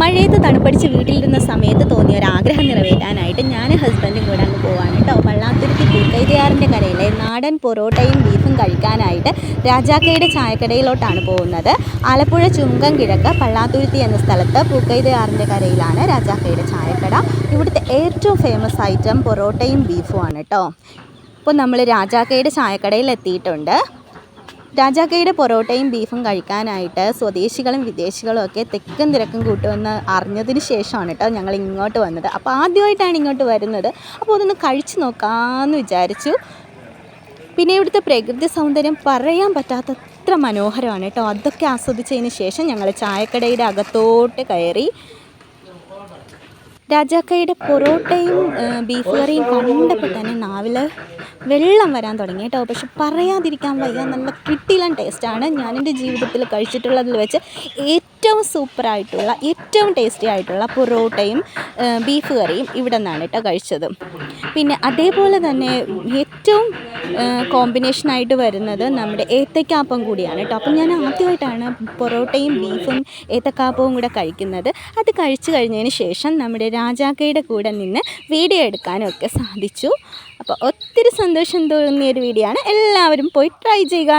മഴയത്ത് തണുപ്പടിച്ച് വീട്ടിലിരുന്ന സമയത്ത് തോന്നിയ ഒരു ആഗ്രഹം നിറവേറ്റാനായിട്ട് ഞാൻ ഹസ്ബൻഡും കൂടെ അങ്ങ് പോവാണ് കേട്ടോ. പള്ളാത്തുരുത്തി പൂക്കൈതിയാറിന്റെ കരയിലെ നാടൻ പൊറോട്ടയും ബീഫും കഴിക്കാനായിട്ട് രാജാക്കയുടെ ചായക്കടയിലോട്ടാണ് പോകുന്നത്. ആലപ്പുഴ ചുങ്കം കിഴക്ക് പള്ളാത്തുരുത്തി എന്ന സ്ഥലത്ത് പൂക്കൈതയാറിന്റെ കരയിലാണ് രാജാക്കയുടെ ചായക്കട. ഇവിടുത്തെ ഏറ്റവും ഫേമസ് ഐറ്റം പൊറോട്ടയും ബീഫുമാണ് കേട്ടോ. ഇപ്പോൾ നമ്മൾ രാജാക്കയുടെ ചായക്കടയിൽ എത്തിയിട്ടുണ്ട്. രാജാക്കയുടെ പൊറോട്ടയും ബീഫും കഴിക്കാനായിട്ട് സ്വദേശികളും വിദേശികളും ഒക്കെ തെക്കും തിരക്കും കൂട്ടുമെന്ന് അറിഞ്ഞതിന് ശേഷമാണ് കേട്ടോ ഞങ്ങൾ ഇങ്ങോട്ട് വന്നത്. അപ്പോൾ ആദ്യമായിട്ടാണ് ഇങ്ങോട്ട് വരുന്നത്. അപ്പോൾ അതൊന്ന് കഴിച്ചു നോക്കാമെന്ന് വിചാരിച്ചു. പിന്നെ ഇവിടുത്തെ പ്രകൃതി സൗന്ദര്യം പറയാൻ പറ്റാത്ത അത്ര മനോഹരമാണ് കേട്ടോ. അതൊക്കെ ആസ്വദിച്ചതിന് ശേഷം ഞങ്ങൾ ചായക്കടയുടെ അകത്തോട്ട് കയറി രാജാക്കയുടെ പൊറോട്ടയും ബീഫ് കറിയും കണ്ടപ്പോൾ തന്നെ നാവിൽ വെള്ളം വരാൻ തുടങ്ങി കേട്ടോ. പക്ഷെ പറയാതിരിക്കാൻ വയ്യ. നല്ല കിട്ടിലൻ ടേസ്റ്റാണ് ഞാൻ ജീവിതത്തിൽ കഴിച്ചിട്ടുള്ളതിൽ വെച്ച് ഏറ്റവും സൂപ്പറായിട്ടുള്ള ഏറ്റവും ടേസ്റ്റി ആയിട്ടുള്ള പൊറോട്ടയും ബീഫ് കറിയും ഇവിടെ നിന്നാണ് കേട്ടോ കഴിച്ചത്. പിന്നെ അതേപോലെ തന്നെ ഏറ്റവും കോമ്പിനേഷനായിട്ട് വരുന്നത് നമ്മുടെ ഏത്തക്കാപ്പം കൂടിയാണ് കേട്ടോ അപ്പം ഞാൻ ആദ്യമായിട്ടാണ് പൊറോട്ടയും ബീഫും ഏത്തക്കാപ്പവും കൂടെ കഴിക്കുന്നത്. അത് കഴിച്ചു കഴിഞ്ഞതിന് ശേഷം നമ്മുടെ രാജാക്കയുടെ കൂടെ നിന്ന് വീഡിയോ എടുക്കാനൊക്കെ സാധിച്ചു. അപ്പോൾ ഒത്തിരി സന്തോഷം തോന്നിയ ഒരു വീഡിയോ ആണ്. എല്ലാവരും പോയി ട്രൈ ചെയ്യുക.